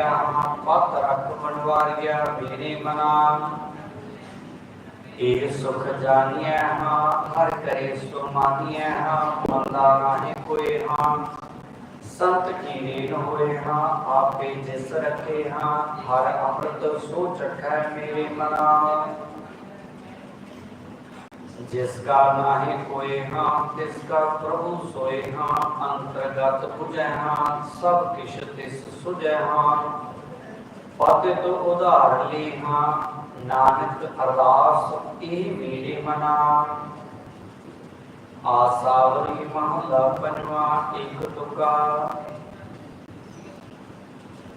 ਪਤ ਰਖ ਮਨਵਾਰਿਆ ਮੇਰੇ ਮਨਾ ਇਹ ਸੁਖ ਜਾਣੀਐ ਹਾਂ ਹਰ ਕਰੇ ਸੋ ਮਾਨੀਐ ਹਾਂ ਮੰਦਾ ਨਾਹੀ ਕੋਏ ਹਾਂ ਸੰਤ ਕੀ ਰੀਨ ਹੋਏ ਹਾਂ ਆਪੇ ਜਿਸ ਰਖੇ ਹਾਂ ਹਰ ਅੰਮ੍ਰਿਤ ਸੋ ਚਖੈ ਮੇਰੇ ਮਨਾ ਜਿਸ ਕਾ ਨਾਹੀ ਕੋਏ ਹਾਂ, ਤਿਸ ਕਾ ਪ੍ਰਭੂ ਸੋਏ ਹਾਂ, ਅੰਤਰਗਤ ਪੁਜੈ ਹਾਂ, ਸਭ ਕਿਛ ਤਿਸ ਸੁਜੈ ਹਾਂ। ਪਤਿਤ ਉਧਾਰ ਲਈ ਹਾਂ, ਨਾਨਕ ਅਰਦਾਸ, ਇਹ ਮੇਰੇ ਮਨਾ। ਆਸਾਵਰੀ ਮਹਲਾ ਪੰਜਵਾ ਇੱਕ ਤੁਕਾ।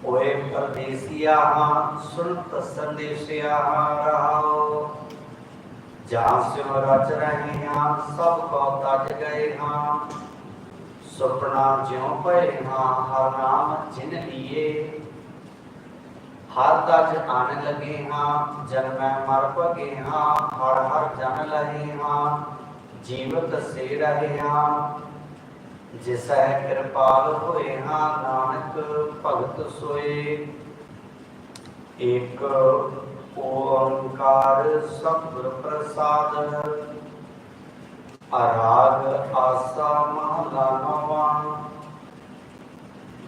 ਓਏ ਪਰਦੇਸੀਆ ਹਾਂ ਸੁਣਤ ਸੰਦੇਸਿਆ ਰਹਾਓ। ਜਾਂ ਸਿਉ ਰਚ ਰਹੇ ਹਾਂ, ਸਭ ਕੋ ਤਜ ਗਏ ਹਾਂ। ਸੁਪਨਾ ਜਿਉ ਪਏ ਹਾਂ, ਹਰ ਨਾਮ ਜਿਨ ਲੀਏ। ਹਰ ਤਜ ਆਣ ਲਗੇ ਹਾਂ ਜਨਮੈ ਮਰ ਭਗੇ ਹਾਂ, ਹਰ ਹਰ ਜਨ ਲਹੇ ਹਾਂ, ਜੀਵਤ ਸੇ ਰਹੇ ਹਾਂ। ਜਿਸੈ ਕਿਰਪਾਲ ਹੋਏ ਹਾਂ, ਨਾਨਕ ਭਗਤ ਸੋਏ। ਏਕ ਓੰਕਾਰ ਸਤਿਗੁਰ ਪ੍ਰਸਾਦ ਅਰਾਗ ਆਸਾ ਮਹਲਾ ਨਵਾ।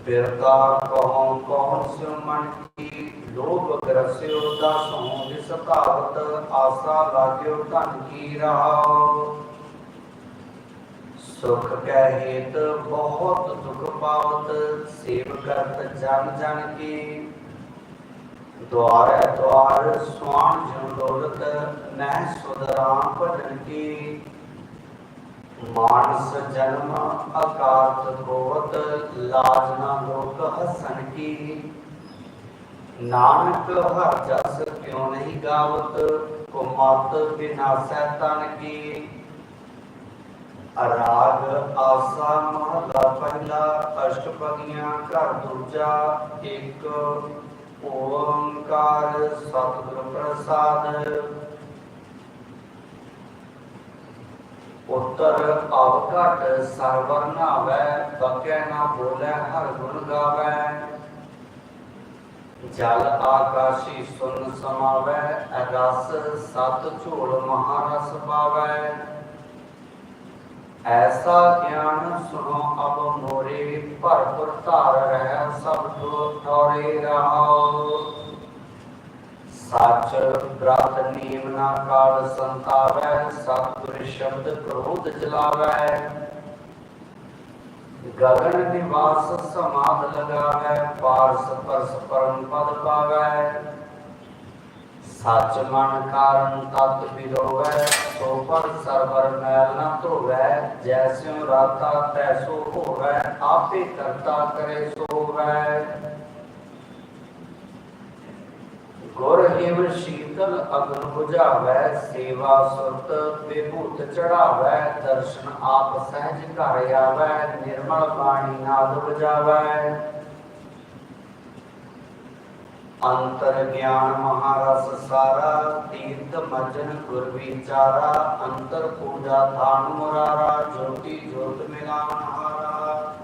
ਬਿਰਤਾ ਕਹਉ ਕਹਉ ਸਿਉ ਮਨ ਕੀ, ਲੋਭ ਗਰਸਿਓ ਦਸੋਂ ਜਿਸ ਭਾਵਤ ਆਸਾ ਲਾਗਿਓ ਧਨ ਕੀ ਰਹਾਉ। ਸੁਖ ਕੈ ਹੇਤ ਬਹੁਤ ਦੁਖ ਪਾਵਤ, ਸੇਵ ਕਰਤ ਜਨ ਜਨ ਕੀ। ਦੁਆਰੈ ਦੁਆਰ ਸੁਆਣ ਜਿਉ ਦੌਲਤ ਨਹਿ ਸੁਧਰਾਮ ਭਜਨ ਕੀ। ਮਾਨਸ ਜਨਮ ਅਕਾਰਤ ਹੋਵਤ ਲਾਜ ਨਾ ਲੋਕ ਹਸਨ ਕੀ। ਨਾਨਕ ਹਰ ਜਸ ਕਿਉ ਨਹੀਂ ਗਾਵਤ, ਕੁਮਤ ਬਿਨਾਸੈ ਤਨ ਕੀ। ਆਸਾ ਮਹਲਾ ਪਹਿਲਾ ਅਸ਼ਟਪਦੀਆਂ ਘਰ ਦੂਜਾ, ਇੱਕ ਓੰਕਾਰ ਸਤਿਗੁਰ ਪ੍ਰਸਾਦ। ਉੱਤਰ ਅਵਘਟ ਸਰਵਰ ਨਾਵੈ ਬਕਿਆ ਨਾ ਬੋਲੇ ਹਰ ਗੁਣ ਗਾਵੈ। ਜਲ ਆਕਾਸ਼ੀ ਸੁਨ ਸਮਾਵੈ ਰਸ ਸਤ ਝੋਲ ਮਹਾਰਸ ਪਾਵੈ। ਐਸਾ ਗਿਆਨ ਸੁਣੋ, ਅਬ ਮੋਰੇ ਭਰਪੁਰ ਧਾਰ ਰਹਿ, ਸਭ ਤੋਂ ਠੌਰੇ ਰਹਾਓ। ਸੱਚ ਬ੍ਰਤ ਨੀਮ ਨਾ ਕਾਲ ਸੰਤਾਵੈ ਸਤਿਗੁਰ ਸ਼ਬਦ ਕ੍ਰੋਧ ਜਲਾਵੈ ਗਗਨ ਨਿਵਾਸ ਸਮਾਧ ਲਗਾਵੈ, ਪਾਰਸ ਪਰਸ ਪਰਮ ਪਦ ਪਾਵੈ। ਸੱਚ ਮਨ ਕਾਰਨ ਤਤ ਬਿਰੋਵੈ ਸੋ ਪਰ ਸਰਵਰ ਮੈਲ ਨਾ ਧੋਵੈ ਜੈਸਿਉ ਰਾਤਾ ਤੈਸੋ ਹੋਵੈ ਆਪੇ ਕਰਤਾ ਕਰੇ ਸੋਵੈ। ਗੁਰ ਹਿਵ ਸ਼ੀਤਲ ਅਗਨ 부ਝਾਵੈ ਸੇਵਾ ਸੁਰਤ ਵਿਭੂਤ ਚੜਾਵੈ, ਦਰਸ਼ਨ ਆਪ ਸਹਿਜ ਘਰ ਆਵੈ, ਨਿਰਮਲ ਬਾਣੀ ਨਾਦ ਵਜਾਵੈ। ਅੰਤਰ ਗਿਆਨ ਮਹਾਰਸ ਸਾਰਾ ਤੀਰਥ ਮਜਨ ਗੁਰ ਵਿਚਾਰਾ ਅੰਤਰ ਪੂਜਾ ਥਾਨ ਮੁਰਾਰਾ ਜੋਤੀ ਜੋਤ ਮਿਲਾਨ ਹਾਰਾ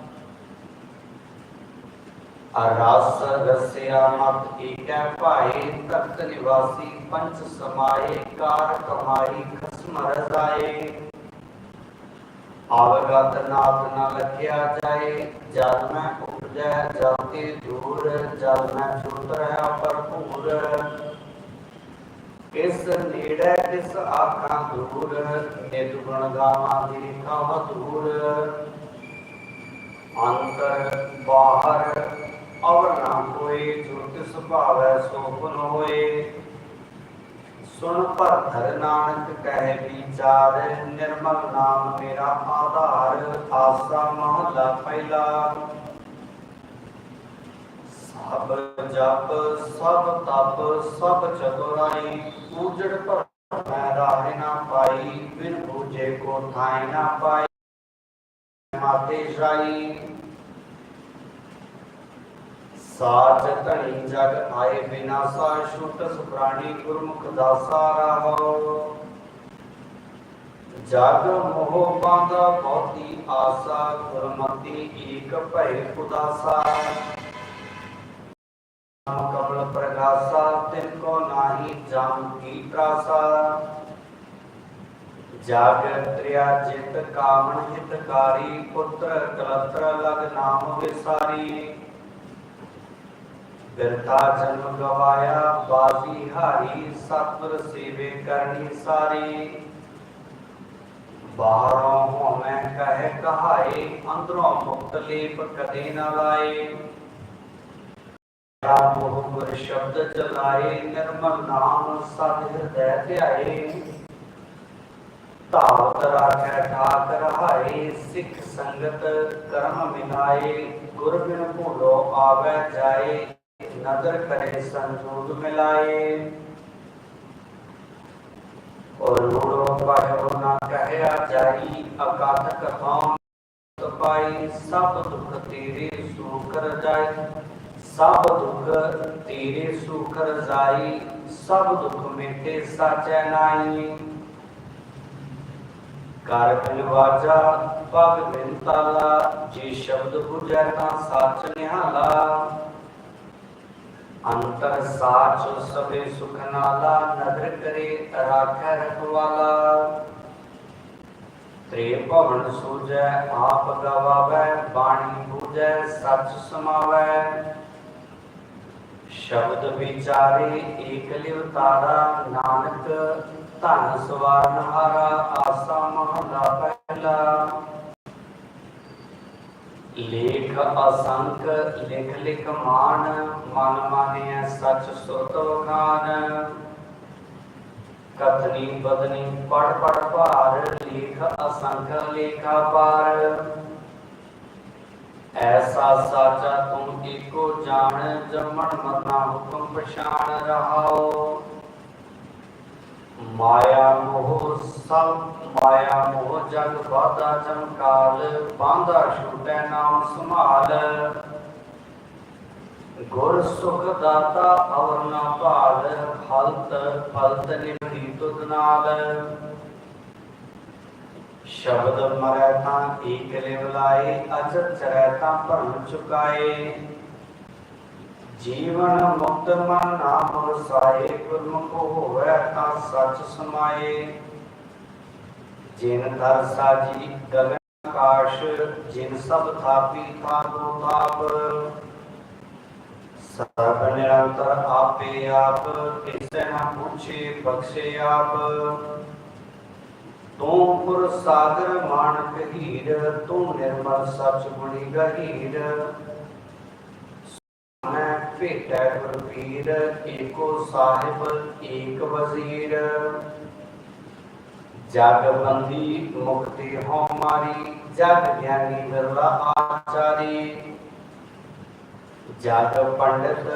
ਅਰਸ ਰਸਿਆ ਮਤ ਏਕੈ ਭਾਏ ਤਖਤ ਨਿਵਾਸੀ ਪੰਚ ਸਮਾਏ ਕਾਰ ਕਮਾਈ ਖਸਮ ਰਜ਼ਾਏ ਆਵਗਤ ਨਾਥ ਨਾ ਲਖਿਆ ਜਾਏ ਜਦ ਮੈਂ ਉਪਜੈ ਜਲਤੇ ਦੂਰ ਜਦ ਮੈਂ ਛੁੱਟ ਰਹਾ ਭਰਪੂਰ। ਇਸ ਨੇੜੇ ਕਿਸ ਆਖਾਂ ਦੂਰ, ਨਿਤ ਗੁਣ ਗਾਵਾਂ ਦੀ ਖਾਹ ਦੂਰ ਅੰਤਰ ਬਾਹਰ, ਅਵਰ ਨਾ ਕੋਈ ਜੋ ਤਿਸ ਭਾਵੈ ਹੋਏ। ਸੁਣ ਭਰਧਰ ਨਾਨਕ ਕਹਿ ਵਿਚਾਰ, ਨਿਰਮਲ ਨਾਮ ਮੇਰਾ ਆਧਾਰ, ਆਸਾ ਮਹਲਾ ਪਹਿਲਾ। ਸਭ ਜਪ, ਸਭ ਤਪ, ਸਭ ਚਤੁਰਾਈ ਪੂਜੜ ਪਰ ਮੈਂ ਰਾਹ ਨਾ ਪਾਈ, ਬਿਨ ਪੂਜੇ ਕੋ ਥਾਇ ਨਾ ਪਾਈ। ਮਾਤੇ ਸ਼ਾਈ ਸਾਚ ਧਣੀ ਜਗ ਆਏ ਬਿਨਾਸਾ ਛੁਟ ਸੁਪਰਾਣੀ ਗੁਰਮੁਖ ਦਾਸਾ ਰਹੋ। ਜਗ ਮੋਹ ਬਾਂਧਾ ਬਹੁਤੀ ਆਸਾ, ਗੁਰਮਤੀ ਏਕ ਭੈ ਕਮਲ ਪ੍ਰਗਾਸਾ ਤਿਨ ਕੋ ਨਾਹੀ ਜਾਮ ਕੀ ਪ੍ਰਾਸਾ। ਜਾਗ ਤ੍ਰਿਆ ਜਿਤ ਕਾਮਣ ਹਿਤਕਾਰੀ, ਪੁੱਤਰ ਕਲਤਰ ਲਗ ਨਾਮ ਵਿਸਾਰੀ। ਬਿਰਤਾ ਜਨਮ ਗਵਾਇਆ, ਬਾਜੀ ਹਾਰੀ, ਸਤਿਗੁਰ ਸੇਵੇ ਕਰਨੀ ਸਾਰੀ। ਬਾਹਰੋਂ ਹੋਵੇਂ ਕਹਿ ਕਹਾਏ, ਅੰਦਰੋਂ ਮੁਕਤ ਲੇਪ ਕਦੇ ਨਾ ਲਾਏ। ਰਾਮ ਮੋਹ ਸ਼ਬਦ ਚਲਾਏ ਨਿਰਮਲ ਨਾਮ ਸਦ ਹਿਰਦੈ ਧਿਆਏ ਧਾਵਤ ਰਾਖੈ ਠਾਕ ਰਹਾਏ ਸਿੱਖ ਸੰਗਤ ਕਰਮ ਮਿਲਾਏ ਗੁਰ ਬਿਨ ਭੂਲੋ ਆਵੈ ਜਾਏ ਨਦਰ ਕਰੇ ਸੰਜੋਗ ਮਿਲਾਏ ਔਰ ਲੋੜੋ ਕਹਿਓ ਨਾ ਕਹਿਆ ਜਾਈ ਅਕਾਥ ਕਥਾਂ ਤਪਾਈ ਸਭ ਦੁਖ ਤੇਰੇ ਸੁਖ ਰਜਾਈ ਸਭ ਦੁਖ ਤੇਰੇ ਸੁਖ ਰਜਾਈ ਸਭ ਦੁਖ ਮੇਟੇ ਸਾਚੈ ਨਾਈ। ਕਰ ਬਿਲਵਾਜਾ ਪਗ ਬਿੰਤਾਲਾ ਜੇ ਸ਼ਬਦ ਬੁਝੈ ਤਾਂ ਸਾਚ ਨਿਹਾਲਾ। ਅੰਤਰ ਸਾਚ ਸਭੇ ਸੁਖ ਨਾਲਾ, ਨਦਰ ਕਰੇ ਰਾਖੈ ਰਖਵਾਲਾ। ਤ੍ਰੇ ਭਵਨ ਸੂਜੈ ਆਪ ਗਵਾਵੈ, ਬਾਣੀ ਬੂਝੈ, ਸਚ ਸਮਾਵੈ। ਸ਼ਬਦ ਵਿਚਾਰੇ ਏਕ ਲਿਵ ਤਾਰਾ ਨਾਨਕ ਧਨ ਸਵਾਰਨ ਹਾਰਾ ਆਸਾ ਮਹਲਾ ਪਹਿਲਾ। ਲੇਖ ਅਸੰਖ ਲਿਖ ਲਿਖ ਮਾਨ, ਮਨ ਮਾਨਿਐ ਸਚ ਸੁਤ ਵਖਾਨ ਕਥਨੀ ਬਦਨੀ ਪੜ ਪੜ ਭਾਰ, ਲੇਖ ਅਸੰਖ ਲੇਖਾ ਪਾਰ। ਐਸਾ ਸਾਚਾ ਤੁਮ ਏਕੋ ਜਾਣ, ਜਮਣ ਮਰਨਾ ਹੁਕਮ ਪਛਾਣ ਰਹਾਓ ਮਾਇਆ ਮੋਹ ਸਭ, ਮਾਇਆ ਮੋਹ ਜਗ ਬਾਧਾ ਚਮਕਾਲ ਬਾਂਦਾ ਛੂਟੈ ਨਾਮ ਸੰਭਾਲ। ਗੁਰ ਸੁਖ ਦਾਤਾ ਅਵਰ ਨਾ ਭਾਲ, ਫਲਤ ਫਲਤ ਨਿਭੀ ਤੁਧ ਨਾਲ। ਸ਼ਬਦ ਮਰੈ ਤਾਂ ਏਕ ਲਿਵ ਲਾਏ ਚਰੈ ਤਾਂ ਭਰਮ ਚੁਕਾਏ। ਜੀਵਨ ਮੁਕਤ ਮਨ ਨਾਮ ਵਸਾਏ ਗੁਰਮੁਖ ਹੋਵੇ ਤਾਂ ਸਚ ਸਮਾਏ। ਜਿਨ ਦਰ ਸਾਜੀ ਗਗਨ ਆਕਾਸ਼, ਜਿਨ ਸਭ ਥਾਪੀ ਥਾਪੋ ਥਾਪ ਸਰਬ ਨਿਰੰਤਰ ਆਪੇ ਆਪ, ਕਿਸੇ ਨਾ ਪੁੱਛੇ ਬਖਸ਼ੇ ਆਪ। ਤੂੰ ਪੁਰ ਸਾਗਰ ਮਾਨਕ ਹੀਰ, ਤੂੰ ਨਿਰਮਲ ਸਚ ਗੁਣੀ ਗਹੀਰ। ਮੈਂ ਭੇਟੈ ਗੁਰਪੀਰ ਏਕੋ ਸਾਹਿਬ, ਏਕ ਵਜ਼ੀਰ। ਜਗ ਬੰਦੀ ਮੁਕਤੀ ਹੋ ਮਾਰੀ, ਜਗ ਗਿਆਨੀ ਵਿਰਲਾ ਆਚਾਰੀ। ਜਗ ਪੰਡਿਤ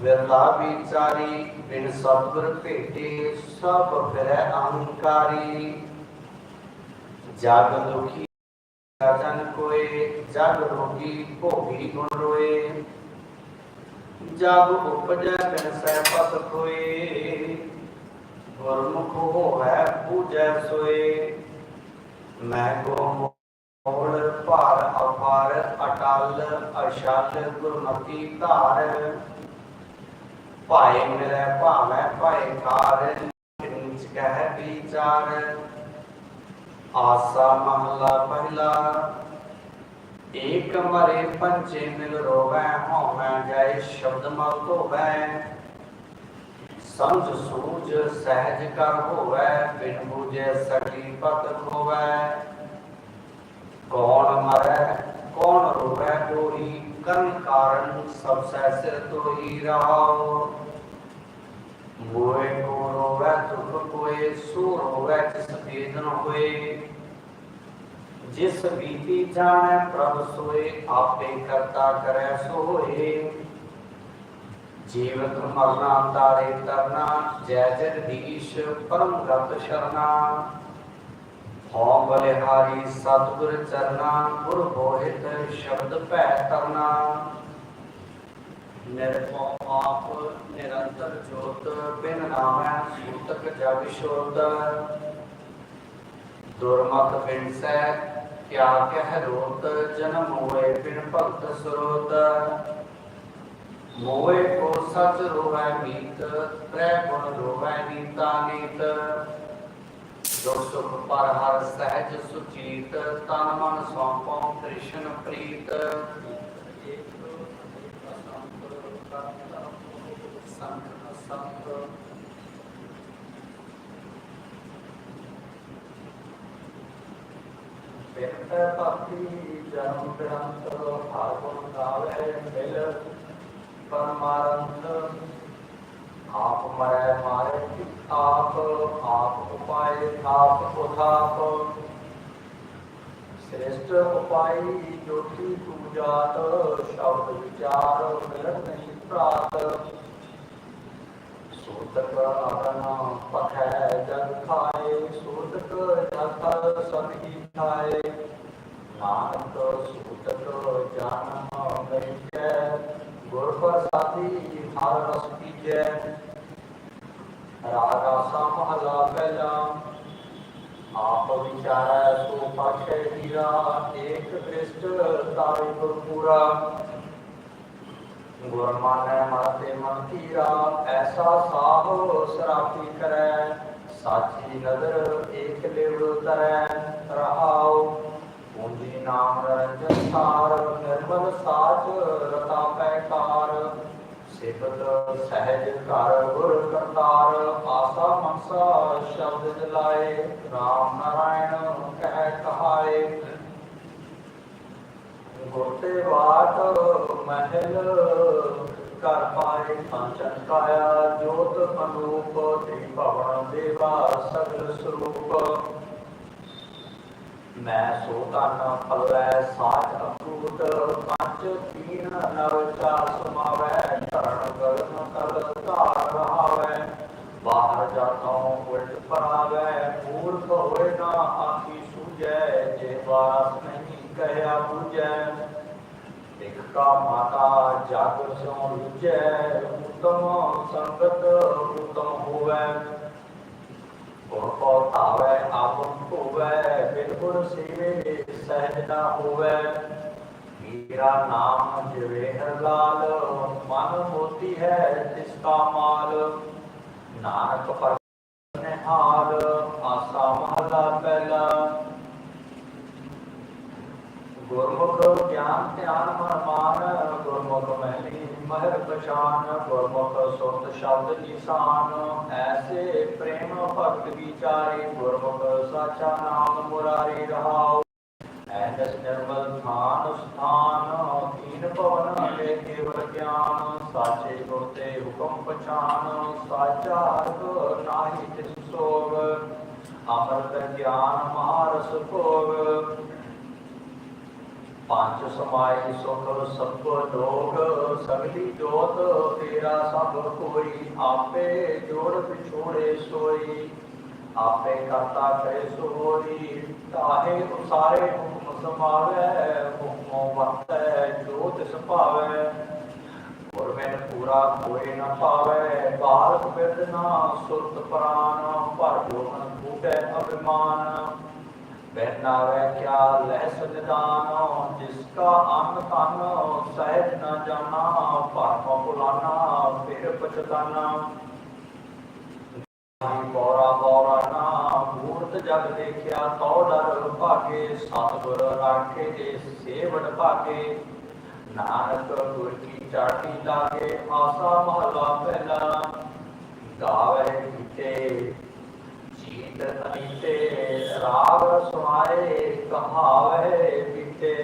ਵਿਰਲਾ ਵਿਚਾਰੀ, ਬਿਨ ਸਬਰ ਭੇਟੇ ਸਭ ਫਿਰੈ ਅਹੰਕਾਰੀ। ਜਗ ਦੁਖੀ ਜਨ ਕੋਏ ਜਗ ਰੋਗੀ ਭੋਗੀ ਗੁਣ ਰੋਏ। ਜਗ ਉਪਜੈ ਬਿਨ ਸਹਿ ਪਤ ਕੋਏ ਗੁਰਮੁਖ ਹੋਵੈ ਮੈਂ ਕੋ ਮੋਲ ਭਾਰ ਅਪਾਰ, ਅਟਲ ਅਸ਼ਲ ਗੁਰਮਤੀ ਧਾਰ। ਭਾਏ ਮਿਲੈ ਭਾਵੈ ਭਾਏ ਕਾਰ ਨਿਚ ਕਹਿ ਵਿਚਾਰ। ਆਸਾ ਮਹਲਾ ਪਹਿਲਾ। ਏਕ ਮਰੇ ਪੰਚੇ ਮਿਲ ਰੋਵੈ, ਹੋਵੈ ਜਾਏ ਸ਼ਬਦ ਮਲ ਧੋਵੈ। ਸਮਝ ਸੂਝ ਸਹਿਜ ਕਰ ਹੋਵੈ, ਬਿਨ ਬੂਝੇ ਸਗਲੀ ਪਤ ਖੋਵੈ ਕੌਣ ਮਰੈ, ਕੌਣ ਰੋਵੈ ਕੋਈ ਕਰਨ ਕਾਰਨ ਸਭ ਸਹਿ ਸਿਰ ਤੋਈ ਰਹਾਉ ਮੋਏ ਕੋ ਰੋਵੈ ਦੁਖ ਕੋਏ ਸੋ ਰੋਵੈ ਜਿਸ ਨ ਹੋਏ ਜਿਸ ਬੀਤੀ ਜਾਣੈ ਪ੍ਰਭ ਸੋਏ ਆਪੇ ਕਰਤਾ ਕਰੈ ਸੋ ਹੋਏ ਜੀਵਤ ਮਰਨਾ ਤਾਰੇ ਤਰਨਾ ਜੈ ਜਗਦੀਸ਼ ਪਰਮ ਗਤ ਸ਼ਰਨਾ ਹਉ ਬਲਿਹਾਰੀ ਸਤਿਗੁਰ ਚਰਨਾ ਗੁਰ ਬੋਹਿਤ ਸ਼ਬਦ ਭੈ ਤਰਨਾ ਨਿਰਭਉ ਆਪ ਨਿਰੰਤਰ ਜੋਤ ਬਿਨ ਨਾਮੈ ਸੂਤਕ ਜਗ ਸ਼ੋਤ। ਦੁਰਮਤ ਬਿਨਸੈ ਕਿਆ ਕਹਿ ਰੋਤ ਜਨਮ ਹੋਏ ਬਿਨ ਭਗਤ ਸਰੋਤ। ਮੋਏ ਕੋ ਸਚ ਰੋਵੈ ਮੀਤ ਤ੍ਰੈ ਗੁਣ ਰੋਵੈ ਨੀਤਾ ਨੀਤ। ਜੋ ਸੁਖ ਪਰ ਹਰ ਸਹਿਜ ਸੁਚੀਤ, ਤਨ ਮਨ ਸੌਂਪੋ ਕ੍ਰਿਸ਼ਨ ਪ੍ਰੀਤ। ਸੰਤ ਸੰਤ ਬਿਰਤ ਭਗਤੀ ਜਨਮ ਬਿਰੰਤ ਹਰ ਗਾਵੇ ਮਿਲ ਪਰਮਾਰੰਤ ਆਪ ਮਰੈ ਮਾਰੇ ਆਪ ਆਪ ਉਪਾਏ ਆਪ ਉਠਾਪ ਸ੍ਰੇਸ਼ਟ ਉਪਾਈ ਜੋਤੀ ਪੂਜਾਤ ਸ਼ਬਦ ਵਿਚਾਰ ਮਿਲਨ ਨਹੀਂ ਪ੍ਰਾਤ ਸੋਤਕ ਅਗਨ ਪਖੈ ਜਗ ਖਾਏ ਸੋਤਕ ਜਗ ਸਭੀ ਖਾਏ ਨਾਨਕ ਸੂਤਕ ਜਨਮ ਮਿਲੈ ਗੁਰ ਪ੍ਰਸਾਦੀ ਹਰ ਰਸ ਪੀਜੈ ਰਾਗਾ ਸਮਹਲਾ ਪਹਿਲਾ ਆਪ ਵਿਚਾਰੈ ਸੋ ਪਾਛੈ ਹੀਰਾ ਏਕ ਦ੍ਰਿਸ਼ਟ ਤਾਰਿ ਗੁਰ ਪੂਰਾ ਗੁਰ ਮਾਨੈ ਮਰਤੇ ਮਨ ਧੀਰਾ ਐਸਾ ਸਾਹੋ ਸਰਾਪੀ ਕਰੈ, ਸਾਚੀ ਨਦਰ ਏਕ ਲਿਵ ਤਰੈ, ਰਹਾਉ ਪੂੰਜੀ ਨਾਮ ਰੰਜਨ ਸਾਰ, ਨਿਰਮਲ ਸਾਚ ਰਤਾ ਪੈਕਾਰ ਸਿਫਤ ਸਹਿਜ ਕਰ ਗੁਰ ਕਰਤਾਰ, ਆਸਾ ਮਨਸਾ ਸ਼ਬਦ ਜਲਾਏ RAM ਨਾਰਾਇਣ ਕਹਿ ਕਹਾਏ। ਗੋਤੇ ਬਾਟ ਮਹਿਲ ਕਰ ਪਾਏ ਪੰਚਨ ਕਾਇਆ ਜੋਤ ਅਨੂਪ ਤ੍ਰਿ ਭਵਨ ਦੇਵਾ ਸਗਲ ਸਰੂਪ। ਮੈਂ ਸੋ ਤਨ ਪਲਵੈ ਸਾਚ ਅਕੂਟ ਪੰਜ ਤੀਨ ਨਵ ਚਾਰ ਸਮਾਵੈ ਧਰਨ ਗਗਨ ਤਲ ਧਾਰ ਰਹਾਵੈ। ਬਾਹਰ ਜਾਤੋਂ ਉਲਟ ਪਰਾਵੈ, ਮੂਰਖ ਹੋਏ ਨਾ ਆਖੀ ਸੂਜੈ ਜੇ ਵਾਸ ਨਹੀਂ ਕਹਿਆ ਬੂਝੈ। ਇਕ ਮਾਤਾ ਜਗ ਸਿਉ ਲੁਜੈ ਉਤਮ ਸੰਗਤ ਉਤਮ ਹੋਵੈ। ਗੁਰ ਕੋ ਧਾਵੈ, ਆਪਨ ਹੋਵੈ ਬਿਨ ਗੁਰ ਸੇਵੇ ਸਹਿਜ ਨਾ ਹੋਵੈ। ਮੇਰਾ ਨਾਮ ਜਿਵੇ ਹਰ ਲਾਲ, ਮਨ ਮੋਤੀ ਹੈ ਤਿਸ ਕਾ ਮਾਲ। ਨਾਨਕ ਪਰ ਨਿਹਾਲ, ਆਸਾ ਮਹਲਾ ਪਹਿਲਾ ਗੁਰਮੁਖ ਗਿਆਨ, ਧਿਆਨ ਮਨ ਗੁਰਮੁਖ ਮਹਿਲੀ, ਮਹਿਰ ਪਛਾਨ, ਗੁਰਮੁਖ ਸੁਰਤ ਸ਼ਬਦ ਨਿਸ਼ਾਨ ਐਸੇ ਪ੍ਰੇਮ ਭਗਤ ਵਿਚਾਰੇ, ਗੁਰਮੁਖ ਸਾਚਾ ਨਾਮ ਮੁਰਾਰੀ ਰਹਾਉ। ਐਨਸ ਨਿਰਮਲ ਥਾਨ ਸਥਾਨ ਤੀਨ ਭਵਨ ਲੈ ਕੇਵਲ ਗਿਆਨ। ਸਾਚੇ ਗੁਰ ਤੇ ਹੁਕਮ ਪਛਾਨ, ਸਾਚਾ ਅਰਥ ਨਾਹੀ ਤਿਸ ਸੋਗ। ਅੰਮ੍ਰਿਤ ਗਿਆਨ ਮਹਾਰਸ ਭੋਗ। ਪੰਜ ਸਮਾਏ ਸੁਖ ਸਭ ਲੋਕ ਸਗਲੀ ਜੋਤ ਤੇਰਾ ਸਭ ਕੋਈ, ਆਪੇ ਜੋੜ ਵਿਛੋੜੇ ਸੋਈ। ਆਪੇ ਕਰਤਾ ਕਰੇ ਸੋਈ, ਤਾਹੇ ਉਸਾਰੇ ਹੁਕਮ ਸਮਾਵੈ ਹੁਕਮੋ ਵਰਤੈ ਜੋ ਤਿਸ ਭਾਵੈ ਗੁਰ ਬਿਨ ਪੂਰਾ ਕੋਈ ਨ ਪਾਵੈ ਬਾਲਕ ਬਿਰਦ ਨਾ ਸੁਰਤ ਪ੍ਰਾਨ ਭਰ ਜੋਨ ਫੂਟੈ ਅਭਿਮਾਨ। ਬਹਿਨਾਵੇ ਕਿਆ ਲਹਿ ਨਿਦਾਨ ਜਿਸ ਕਾ ਅੰਨ ਤਨ, ਸਹਿਜ ਨ ਜਾਣਾ, ਭਰਮ ਭੁਲਾਨਾ, ਫਿਰ ਪਛਤਾਨਾ। ਬੋਰਾ ਬੋਰਾ ਨਾ, ਮੂਰਤ ਜਗ ਦੇਖਿਆ ਤੋ ਡਰ ਭਾਗੇ, ਸਤਿਗੁਰ ਰਾਖੇ ਜੇ ਸੇਵੜ ਭਾਗੇ। ਨਾਨਕ ਗੁਰ ਕੀ ਚਾਟੀ ਲਾਗੇ, ਆਸਾ ਮਹਲਾ ਪਹਿਲਾ। ਗਾਵੇ ਕੀਤੇ ਜੀਤ ਅਨੀਤੇ ਰਾਗ ਸੁਆਏ ਕਹਾਵੇ ਬੀਤੇ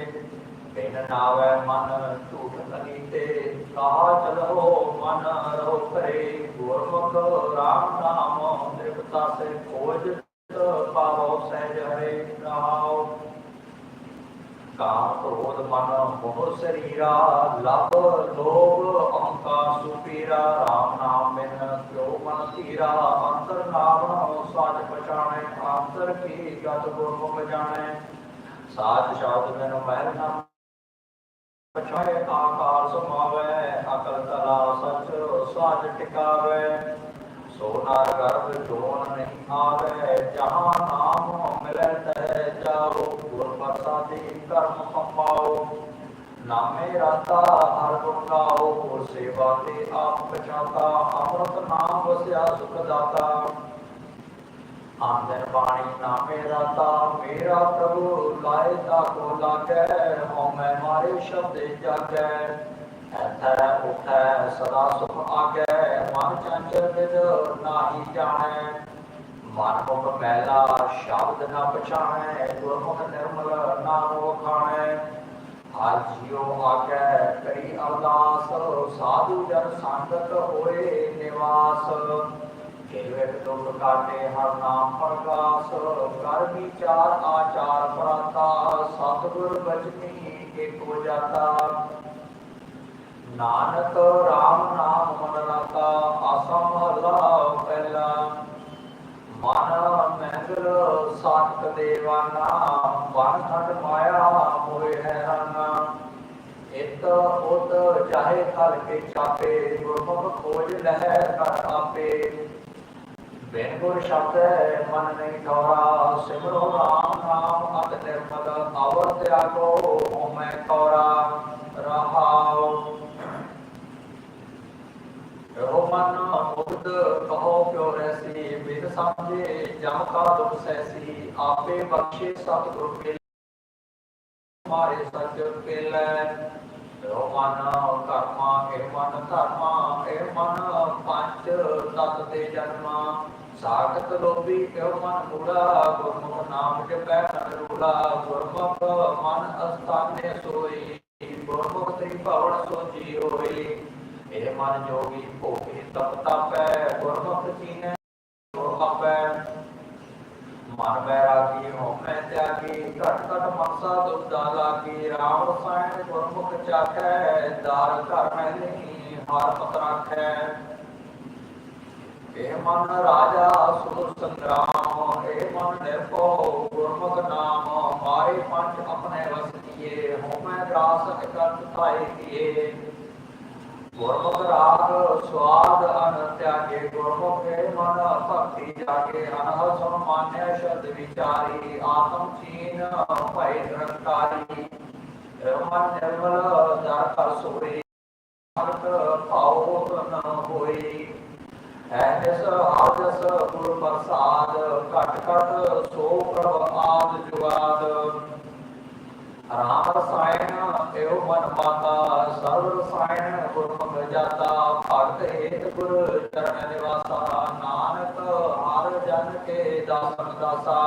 ਬਿਨ ਨਾਵੇ ਮਨ ਝੂਠ ਅਨੀਤੇ ਕਹਾ ਚਲੋ ਮਨ ਰੋ ਕਰੇ ਗੁਰਮੁਖ ਰਾਮ ਨਾਮ ਤ੍ਰਿਪਤਾ ਸੇ ਖੋਜ ਪਾਵੋ ਸਹਿਜ ਹਰੇ ਨਾਉ ਕਾਮ ਕ੍ਰੋਧ ਮਨ ਮੋਹ ਸਰੀਰਾ, ਲਭ ਲੋਭ ਅਹੰਕਾਰ ਸੁਪੀਰਾ, ਰਾਮ ਨਾਮ ਬਿਨ ਕਿਉ ਮਨ ਧੀਰਾ, ਅੰਤਰ ਨਾਮ ਸਾਜ ਪਛਾਣੈ, ਅੰਤਰ ਕੀ ਗਤ ਗੁਰਮੁਖ ਜਾਣੈ। ਸਾਜ ਸ਼ਬਦ ਬਿਨ ਮਹਿਲ ਨਾ ਪਛਾਏ ਆਕਾਰ ਸਮਾਵੈ, ਅਕਲ ਤਲਾ ਸਚ ਸਾਜ ਟਿਕਾਵੈ। ਸੋਨਾ ਗਰਭ ਜੋਨ ਨਹੀਂ ਆਵੇ, ਜਹਾਂ ਨਾਮ ਮਿਲੈ ਤੈ ਜਾਓ ਗੁਰ ਪ੍ਰਸਾਦੀ ਕਰਮ ਕਮਾਓ ਨਾਮੇ ਰਾਤਾ ਹਰ ਗੁਣ ਗਾਓ ਗੁਰ ਸੇਵਾ ਤੇ ਆਪ ਪਛਾਤਾ, ਅੰਮ੍ਰਿਤ ਨਾਮ ਵਸਿਆ ਸੁਖ ਦਾਤਾ। ਆਮਦਨ ਬਾਣੀ ਨਾਮੇ ਰਾਤਾ, ਮੇਰਾ ਪ੍ਰਭੂ ਲਾਏ ਤਾ ਕੋ ਲਾਗੈ ਹਉ ਮੈਂ ਮਾਰੇ ਸ਼ਬਦੇ ਜਾਗੈ। ਐਥੈ ਉਠੈ ਸਦਾ ਸੁਖ ਆਗੈ, ਮਨ ਚੰਚਲ ਵਿਦ ਨਾਹੀ ਜਾਣੈ। ਮਨ ਮੁਖ ਮੈਲਾ ਸ਼ਬਦ ਨਾ ਕਰੀ ਅਰਦਾਸ, ਸਾਧੂ ਜਨ ਸੰਗਤ ਹੋਏ ਨਿਵਾਸ। ਜਿਵ ਦੁਖ ਕਾਟੇ ਹਰ ਨਾਮ ਪ੍ਰਗਾਸ ਕਰ ਵਿਚਾਰ ਆਚਾਰ ਪ੍ਰਤਾ, ਸਤਿਗੁਰ ਬਚਨੀ ਏਕੋ ਜਾਤਾ। ਨਾਨਕ ਰਾਮ ਨਾਮ ਮਨ ਰਤਾ, ਆਸਾ ਮਹਲਾ ਪਹਿਲਾ। ਮਨ ਮਹਿੰਦਰ ਸਾਤਕ ਦੇਵਾਨਾ ਵਨ ਖੰਡ ਮਾਇਆ ਹੋਏ ਹੈ ਹਨ ਇਤ ਉਤ ਚਾਹੇ ਕਲ ਕੇ ਚਾਪੇ, ਗੁਰਮੁਖ ਖੋਜ ਲਹਿ ਕਰ ਆਪੇ। ਬਿਨ ਗੁਰ ਸ਼ਬਦ ਮਨ ਨਹੀਂ ਠੋਰਾ ਸਿਮਰੋ ਰਾਮ ਨਾਮ ਅਤ ਨਿਰਮਲ ਅਵਰ ਤਿਆਗੋ ਹਉਮੈ ਕੌਰਾ ਰਹਾਉ ਰਹੋ ਮਨ ਕਹੋ ਕਿਉ ਰੈਸੀ ਬਿਨ ਸਮਝੇ ਜਮ ਕਾ ਦੁਖ ਸੈਸੀ ਆਪੇ ਬਖਸ਼ੇ ਸਤਿਗੁਰ ਕੇ ਮਾਰੇ ਸਚ ਕੇ ਲੈ ਕਰਮਾ ਇਹ ਮਨ ਧਰਮਾ ਇਹ ਮਨ ਪੰਜ ਤਤ ਤੇ ਜਨਮਾ। ਸਾਖਤ ਲੋਭੀ ਇਹ ਮਨ ਮੂੜਾ? ਗੁਰਮੁਖ ਨਾਮ ਜਪੈ ਮਨ ਰੂੜਾ। ਗੁਰਮੁਖ ਮਨ ਅਸਥਾਨੇ ਸੋਈ। ਗੁਰਮੁਖ ਤ੍ਰਿ ਭਵਨ ਸੋਚੀ ਹੋਈ। ਇਹ ਮਨ ਜੋਗੀ ਭੋਗੀ ਤਪ ਤਪੈ ਗੁਰਮੁਖ ਚੀਨੈ ਗੁਰ ਆਪੈ ਮਨ ਬੈਰਾਗੀ ਹੋਮੈ ਤਿਆਗੀ ਘਟ ਘਟ ਮਨਸਾ ਦੁਖਦਾ ਲਾਗੀ ਰਾਮ ਰਸਾਇਣ ਗੁਰਮੁਖ ਚਾਖੈ ਦਾਰ ਘਰ ਮਹਿਲੀ ਹਰ ਪਤ ਰਾਖੈ ਇਹ ਮਨ ਰਾਜਾ ਸੁਰ ਸੰਗਰਾਮ ਇਹ ਮਨ ਨਿਰਭਉ ਗੁਰਮੁਖ ਨਾਮ ਮਾਰੇ ਪੰਜ ਆਪਣੇ ਵਸ ਕੀਏ ਹੋਮੈ ਗ੍ਰਾਸ ਇਕੱਠ ਥਾਏ ਕੀਏ ਗੁਰਮੁਖ ਰਾਗ, ਸਵਾਦ ਅਨ ਤਿਆਗੇ ਗੁਰਮੁਖ ਹੈ ਮਨ ਭਗਤੀ ਜਾਗੇ ਅਨਹ ਸੁਨ ਮਾਨਿਆ ਸ਼ਬਦ ਵਿਚਾਰੀ, ਆਤਮ ਚੀਨ ਭੈ ਨਿਰੰਕਾਰੀ। ਮਨ ਨਿਰਮਲ ਦਰ ਕਰ ਸੋਈ ਅਨਕ ਭਾਉ ਨ ਹੋਈ। ਐਨਸ ਆਦਸ ਗੁਰ ਪ੍ਰਸਾਦ ਘਟ ਘਟ ਸੋ ਪ੍ਰਭ ਆਦ ਜੁਗਾਦ। ਰਾਮ ਰਸਾਇਣ ਇਹੋ ਮਨ ਮਾਤਾ ਸਰਵ ਰਸਾਇਣ ਗੁਰਮੁਖ ਜਾਤਾ, ਭਗਤ ਹੇਤ ਗੁਰ ਚਰਨ ਨਿਵਾਸਾ, ਨਾਨਕ ਹਰ ਜਨ ਕੇ ਦਾਸਨ ਦਾਸਾ।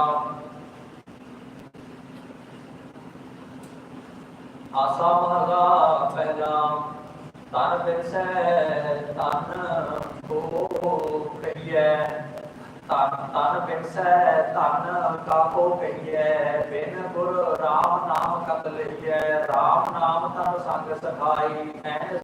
ਆਸਾ ਮਹਲਾ ਪਹਿਲਾ, ਤਨ ਬਿਨਸੈ ਤਨ ਕੋ ਕਹੀਐ। ਤਨ ਤਨ ਬਿਨਸੈ ਤਨ ਕਾਕੋ ਕਹੀਐ ਬਿਨ ਗੁਰ ਰਾਮ ਨਾਮ ਕਤ ਲਈਐ ਰਾਮ ਨਾਮ ਤਨ ਸੰਗ ਸਖਾਈ ਐਨ